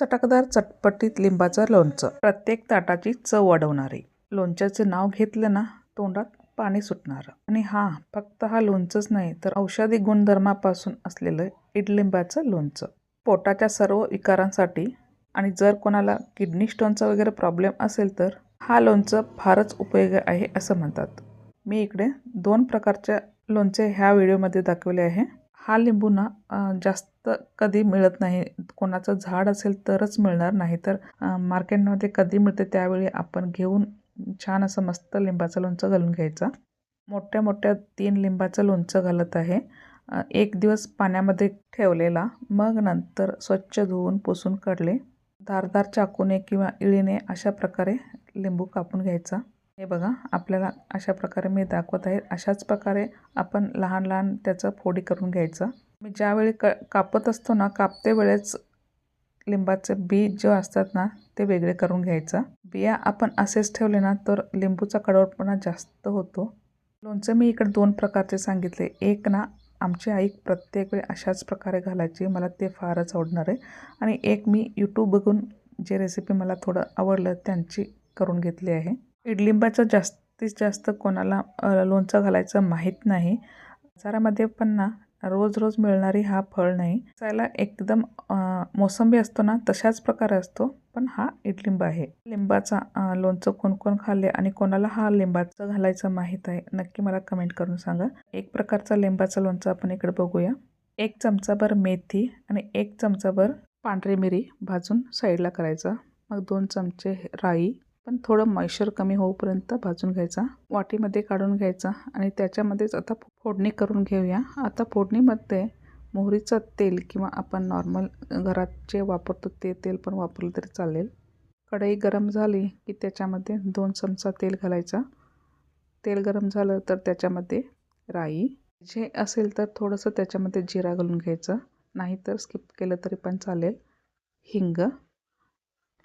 चटकदार चटपटीत लिंबाचं लोणचं. प्रत्येक ताटाची चव वाढवणारी. लोणच्याचे नाव घेतलं ना तोंडात पाणी सुटणारं. आणि हा फक्त हा लोणचंच नाही तर औषधी गुणधर्मापासून असलेलं इडलिंबाचं लोणचं. पोटाच्या सर्व विकारांसाठी आणि जर कोणाला किडनी स्टोनचा वगैरे प्रॉब्लेम असेल तर हा लोणचं फारच उपयोगी आहे असं म्हणतात. मी इकडे दोन प्रकारच्या लोणचे ह्या व्हिडिओमध्ये दाखवले आहे. हा लिंबू ना जास्त कधी मिळत नाही. कोणाचं झाड असेल तरच मिळणार नाही. तर मार्केटमध्ये कधी मिळते त्यावेळी आपण घेऊन छान असं मस्त लिंबाचं लोणचं घालून घ्यायचं. मोठ्या मोठ्या तीन लिंबाचं लोणचं घालत आहे. एक दिवस पाण्यामध्ये ठेवलेला मग नंतर स्वच्छ धुवून पुसून काढले. धारदार चाकूने किंवा इळीने अशा प्रकारे लिंबू कापून घ्यायचा. हे बघा आपल्याला अशा प्रकारे मी दाखवत आहे. अशाच प्रकारे आपण लहान लहान त्याचं फोडी करून घ्यायचं. मी ज्यावेळी क कापत असतो ना कापते वेळेस लिंबाचं बी जे असतात ना ते वेगळे करून घ्यायचं. बिया आपण असेच ठेवले ना तर लिंबूचा कडवटपणा जास्त होतो. लोणचं मी इकडे दोन प्रकारचे सांगितले. एक ना आमची आई प्रत्येक वेळी अशाच प्रकारे घालायची. मला ते फारच आवडणार आहे. आणि एक मी यूट्यूब बघून जे रेसिपी मला थोडं आवडलं त्यांची करून घेतली आहे. इडलिंबाचं जास्तीत जास्त कोणाला लोणचं घालायचं माहीत नाही. बाजारामध्ये पण ना रोज रोज मिळणारी हा फळ नाही. त्याला एकदम मोसंबी असतो ना तशाच प्रकारे असतो पण हा इडलिंब आहे. लिंबाचा लोणचं कोण कोण खाल्ले आणि कोणाला हा लिंबाचं घालायचं माहीत आहे नक्की मला कमेंट करून सांगा. एक प्रकारचा लिंबाचं लोणचं आपण इकडे बघूया. एक चमचाभर मेथी आणि एक चमचाभर पांढरी मिरी भाजून साईडला करायचा. मग दोन चमचे राई पण थोडं मॉइश्चर कमी होईपर्यंत भाजून घ्यायचा. वाटीमध्ये काढून घ्यायचा आणि त्याच्यामध्येच आता फोडणी करून घेऊया. आता फोडणीमध्ये मोहरीचं तेल किंवा आपण नॉर्मल घरात जे वापरतो ते तेल पण वापरलं तरी चालेल. कढई गरम झाली की त्याच्यामध्ये दोन चमचा तेल घालायचा. तेल गरम झालं तर त्याच्यामध्ये राई. जे असेल तर थोडंसं त्याच्यामध्ये जिरा घालून घ्यायचं. नाहीतर स्किप केलं तरी पण चालेल. हिंग.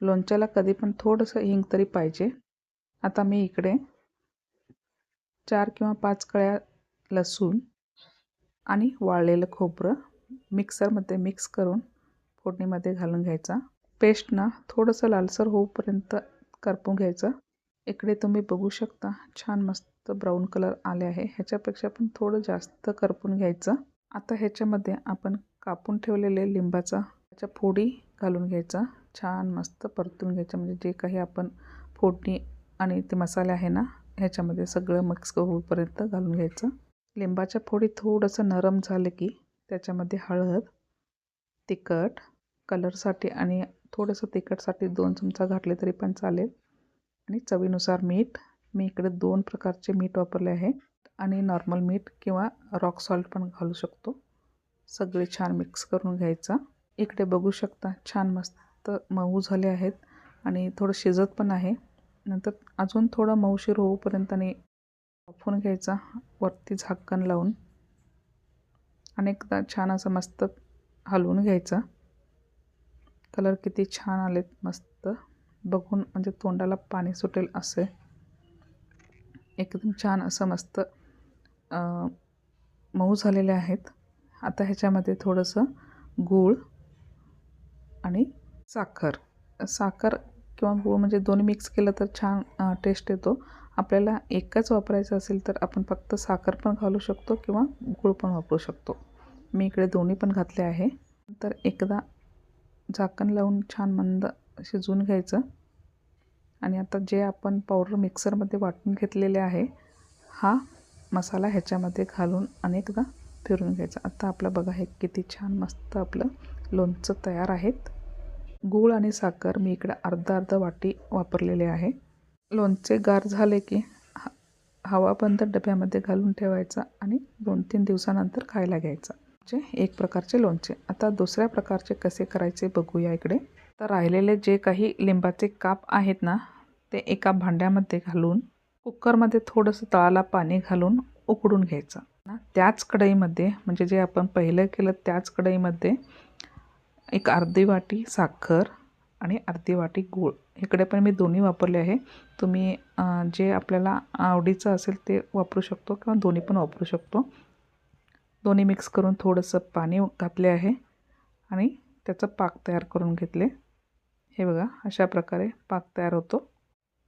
लोणच्याला कधी पण थोडंसं हिंग तरी पाहिजे. आता मी इकडे चार किंवा पाच कळ्या लसूण आणि वाळलेलं खोबरं मिक्सरमध्ये मिक्स करून फोडणीमध्ये घालून घ्यायचा. पेस्ट ना थोडंसं लालसर होऊपर्यंत करपून घ्यायचं. इकडे तुम्ही बघू शकता छान मस्त ब्राऊन कलर आले आहे. ह्याच्यापेक्षा पण थोडं जास्त करपून घ्यायचं. आता ह्याच्यामध्ये आपण कापून ठेवलेले लिंबाचा त्याच्या फोडी घालून घ्यायचा. छान मस्त परतून घ्यायचं. म्हणजे जे काही आपण फोडणी आणि ते मसाले आहे ना ह्याच्यामध्ये सगळं मिक्स होईपर्यंत घालून घ्यायचं. लिंबाच्या फोडी थोडंसं नरम झालं की त्याच्यामध्ये हळद तिखट कलरसाठी आणि थोडंसं तिखटसाठी दोन चमचा घातले तरी पण चालेल. आणि चवीनुसार मीठ मी इकडे दोन प्रकारचे मीठ वापरले आहे. आणि नॉर्मल मीठ किंवा रॉक सॉल्ट पण घालू शकतो. सगळे छान मिक्स करून घ्यायचं. इकडे बघू शकता छान मस्त मऊ झाले आहेत आणि थोडं शिजत पण आहे. नंतर अजून थोडं मऊशीर होऊपर्यंत आणि वाफवून घ्यायचा वरती झाकण लावून. अनेकदा छान असं मस्त हलवून घ्यायचं. कलर किती छान आलेत मस्त. बघून म्हणजे तोंडाला पाणी सुटेल असे. एकदम छान असं मस्त मऊ झालेले आहेत. आता ह्याच्यामध्ये थोडंसं गूळ आणि साखर. साखर किंवा गूळ म्हणजे दोन्ही मिक्स केलं तर छान टेस्ट येतो. आपल्याला एकच वापरायचं असेल तर आपण फक्त साखर पण घालू शकतो किंवा गूळ पण वापरू शकतो. मी इकडे दोन्ही पण घातले आहे. तर एकदा झाकण लावून छान मंद शिजवून घ्यायचं. आणि आता जे आपण पावडर मिक्सरमध्ये वाटून घेतलेले आहे हा मसाला ह्याच्यामध्ये घालून अनेकदा फिरून घ्यायचा. आता आपलं बघा हे किती छान मस्त आपलं लोणचं तयार आहेत. गूळ आणि साखर मी इकडे अर्धा अर्धा वाटी वापरलेले आहे. लोणचे गार झाले की ह हवा बंद डब्यामध्ये घालून ठेवायचा आणि दोन तीन दिवसानंतर खायला घ्यायचा. म्हणजे एक प्रकारचे लोणचे. आता दुसऱ्या प्रकारचे कसे करायचे बघूया इकडे. तर राहिलेले जे काही लिंबाचे काप आहेत ना ते एका भांड्यामध्ये घालून कुकरमध्ये थोडंसं तळाला पाणी घालून उकडून घ्यायचं. त्याच कढईमध्ये म्हणजे जे आपण पहिलं केलं त्याच कढईमध्ये एक अर्धी वाटी साखर आणि अर्धी वाटी गूळ. इकडे पण मी दोन्ही वापरले आहे. तुम्ही जे आपल्याला आवडीचं असेल ते वापरू शकतो किंवा दोन्ही पण वापरू शकतो. दोन्ही मिक्स करून थोडंसं पाणी घातले आहे आणि त्याचं पाक तयार करून घेतले. हे बघा अशा प्रकारे पाक तयार होतो.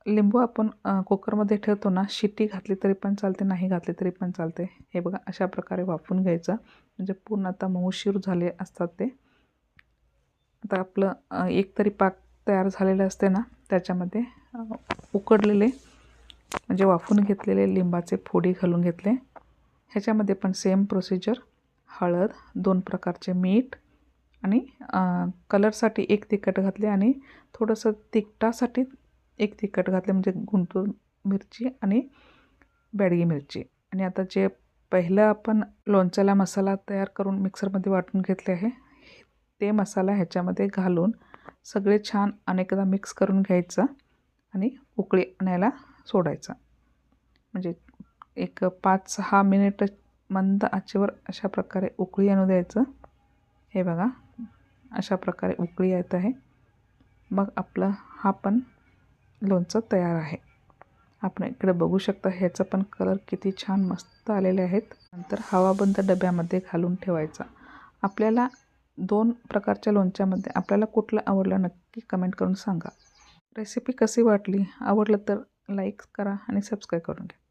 लिंबू आपण कुकरमध्ये ठेवतो ना शिट्टी घातली तरी पण चालते नाही घातली तरी पण चालते. हे बघा अशा प्रकारे वाफून घ्यायचं. म्हणजे पूर्ण आता मऊशीर झाले असतात ते. आता आपलं एक तरी पाक तयार झालेलं असते ना त्याच्यामध्ये उकडलेले म्हणजे वाफून घेतलेले लिंबाचे फोडी घालून घेतले. ह्याच्यामध्ये पण सेम प्रोसिजर हळद दोन प्रकारचे मीठ आणि कलरसाठी एक तिखट घातले आणि थोडंसं तिखटासाठी एक तिखट घातले म्हणजे गुंटूर मिरची आणि बॅडगी मिरची. आणि आता जे पहिलं आपण लोणच्याला मसाला तयार करून मिक्सरमध्ये वाटून घेतले आहे ते मसाला ह्याच्यामध्ये घालून सगळे छान अनेकदा मिक्स करून घ्यायचं आणि उकळी आणायला सोडायचं. म्हणजे एक पाच सहा मिनिट मंद आचेवर अशा प्रकारे उकळी आणू द्यायचं. हे बघा अशा प्रकारे उकळी येत आहे. मग आपलं हा पण लोणचं तयार आहे. आपण इकडे बघू शकता ह्याचा पण कलर किती छान मस्त आलेले आहेत. नंतर हवाबंद डब्यामध्ये घालून ठेवायचा. आपल्याला दोन प्रकारच्या लोणच्यामध्ये आपल्याला कुठलं आवडलं नक्की कमेंट करून सांगा. रेसिपी कशी वाटली? आवडलं तर लाईक करा आणि सबस्क्राईब करून घ्या.